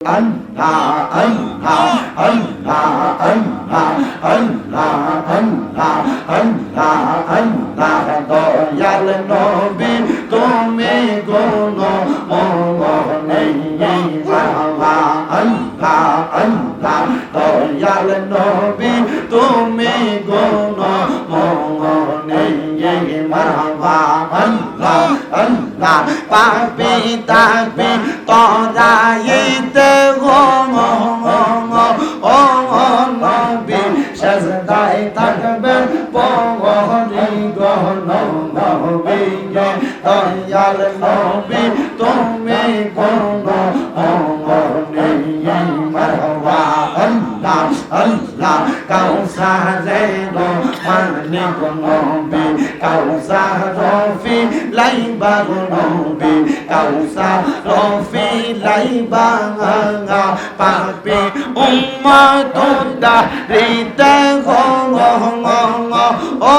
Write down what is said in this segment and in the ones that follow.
Allah, Allah, Allah, Allah, Allah, Allah, Allah, Allah, Dayal নবী তুমি কোন মনে আল্লাহ আল্লাহ দয়াল নবী তুমি কোন মনে বাবা আল্লাহ আল্লাহ পাপি তাপি তদাইতে গো ও নবী সেজদায় থাকবেন পগরি গহন নবী দয়াল নবী তুমি কোন Allah, Allah, kausare no, manik no, কাউসার রফি লাইবা গো নবী কাউসার রফি লাইবা পাপি উম্মত দারিতে গো ও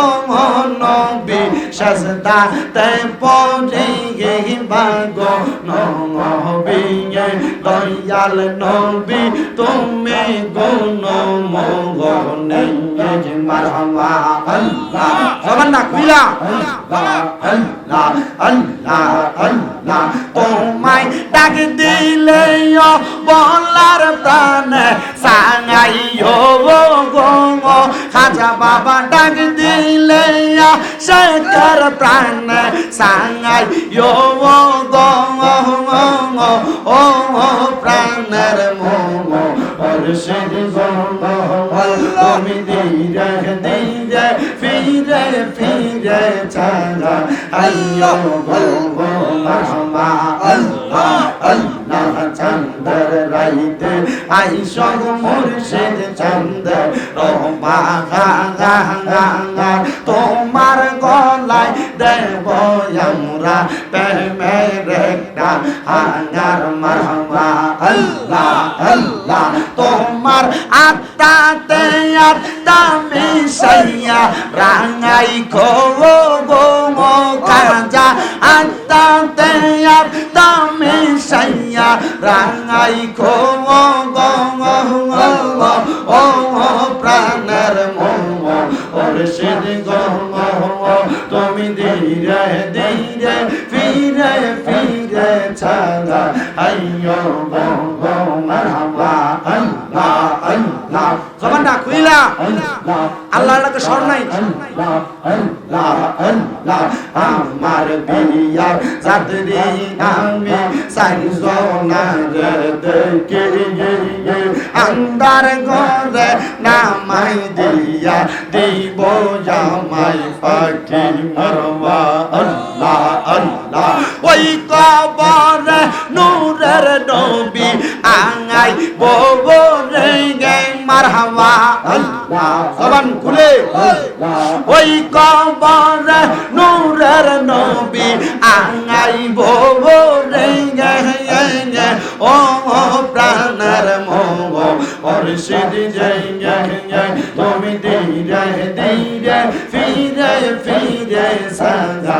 নবী সাজদা তে পড়ে বাগো নবী দয়াল নবী, তুমি গুণ মগনে মারহামা لا إله إلا أنت আল্লাহ আল্লাহ আল্লাহ তোমায় ডাক দিলে বলার প্রাণে সাঙাইও গো খাজা বাবা ডাক দিলে শেখর প্রাণে সাঙাইও গো ও প্রাণের মোহ অর্ষদ তুমি ধীরে ধীরে ফিরে ফিরে চালা আইয়ো Allah Allah Allah চন্দ্র রাইতে আই সগ মুর্শিদ চন্দ্র। রোমা গা গা গা গা, তোমার গলায় দেব আমরা প্রেমের একটা হাঙ্গার মারহামা আল্লাহ আল্লাহ, তোমার আত্মাতে আত্মা মিশাইয়া রাঙাই খো গো মো কাজা, আত্মাতে আত্মা মিশাইয়া রাঙাই খো ও প্রাণের গো তুমি ধীরে ধীরে ফিরে ফিরে ছাড়া আইয়ো মারহাবা আল্লাহ আল্লাহ। জবানটা খুইলা আল্লাহ। নাই? আল্লাহ আল্লাহ আল্লাহ, আমার বিয়ার চাদরি আমি আন্দার ঘরে নামাই দিয়া দিব জামাই পাখি মরবা আল্লাহ আল্লাহ, ওই কবরে নূরের নবী আঙাই ববরে গে মারহাবা, আল্লাহ, জবান খুলে। ওই কবরে নূরের নবী আঙাই ববরে গে গে ও প্রাণের মোহ অর্ষিদ তুমি ধীরে ধীরে ফিরে ফিরে সাজা।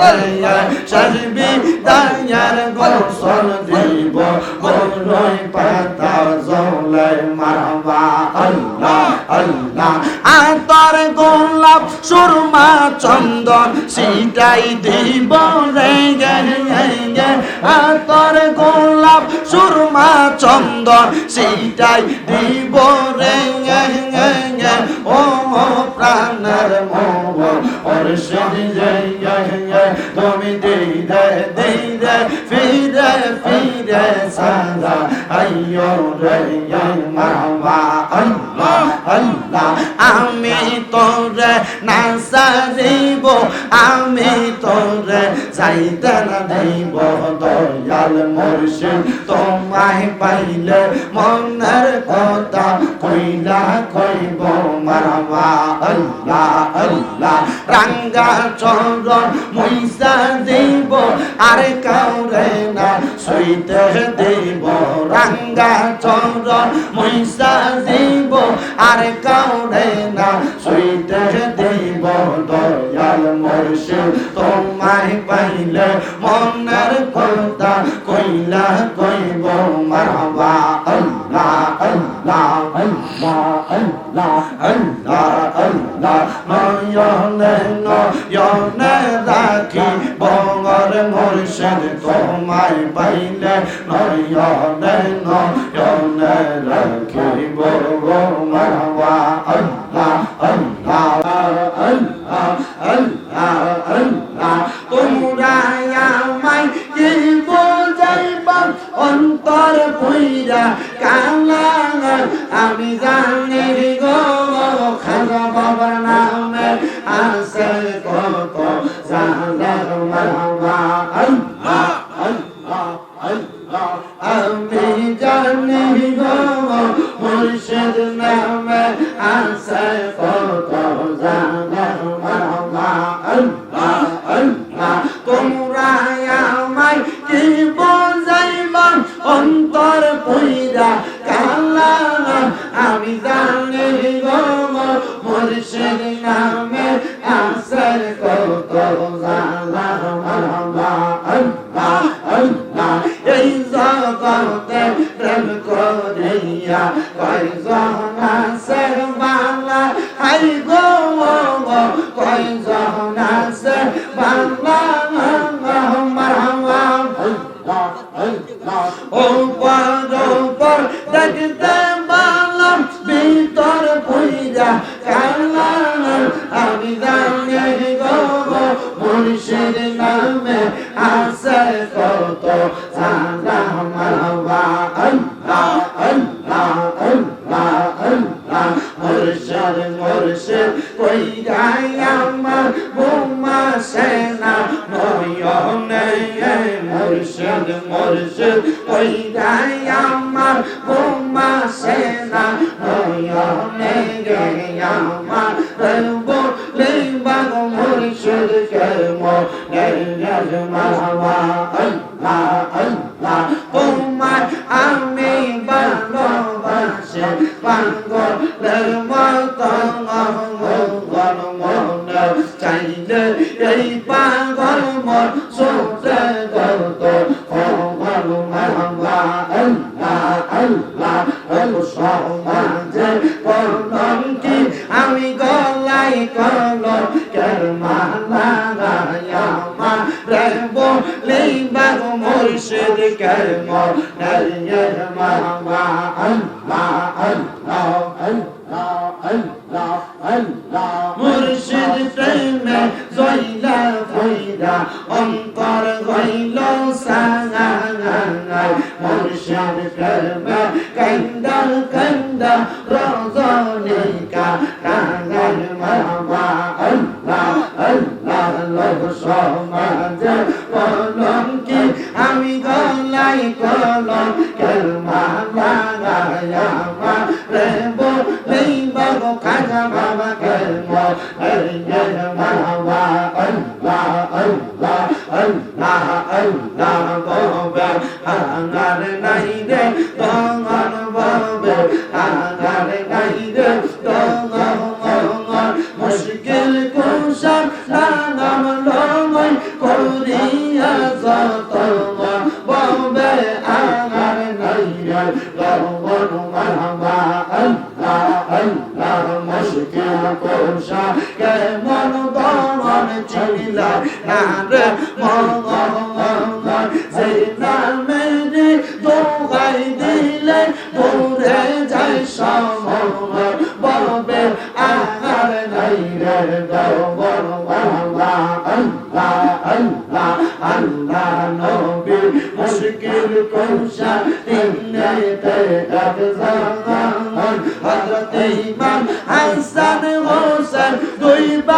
আল্লাহ সাজবি দায়ার গোসল দিব মরুই পাতা জলাই মারবা আল্লাহ আল্লাহ আতর গোলাপ সুরমা চন্দন সিটাই দিব রে গে আতর গোলাপ চন্দন, সেইটাই দিব রে ও প্রাণের মোহন ওর তুমি দেই রে দেই রে ফিরে ফিরে সাদা। আইয় রে মামা। vai আল্লাহ, রাঙ্গা চরণ মইসা দিব, আর কাউরে না সইতে দিব। রাঙ্গা চরণ মইসা দিব, আর কাউরে না সইতে দিব। দয়াল মুর্শিদ তোমায় পাইলে মনের কথা কইলা কইব, মারবা আল্লাহ আল্লাহ আল্লাহ আল্লাহ আল্লাহ আল্লাহ। রাখি বঙ্গর মুর্শিদ তোমায় পাইলে নয়নে নয়নে রাখি বঙ্গ মারবা আল্লাহ আল্লাহ আল্লাহ আল্লাহ আল্লাহ তোমরা আমায় কি বোঝাইবা অন্তর পুইরা কালা আমি জানি আল্লাহ কি বোঝাইবা অন্তর পুইরা কালা আমি জানি গো মুর্শিদ নামে আছে কত। আল্লাহ আল্লাহ in the মুর্শিদ কই গায় আমার বোমা সেনা নয়নে মুর্শিদ মুর্শিদ। কই গায় আমার বোমা সেনা নয়নে গে আমার বলে বাগ মুর্শিদ। কে মো মারবা আল্লাহ আল্লাহ তোমার আমি ভালোবাসি পাগলের মতো চাইলে এই পাগল মন সুতে গত আমি গলাই কলম নাই রে তঙ্গন ববে আঙ্গার নাই নাই রে তঙ্গন মারবা আল্লাহ আল্লাহ মুশকিল কুশা কেমন দমন ছিল না রে মঙ্গল সেই নামে দোগাই দিলে দূরে যাই সময় বলবে আহার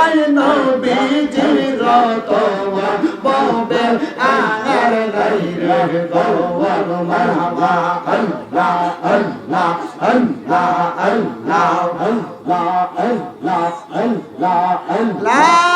আমার নবীজির রতওয়া ববে আর গাইরের গওয়ার মারহাবা আল্লাহ আল্লাহ আল্লাহ আল্লাহ আল্লাহ আল্লাহ আল্লাহ আল্লাহ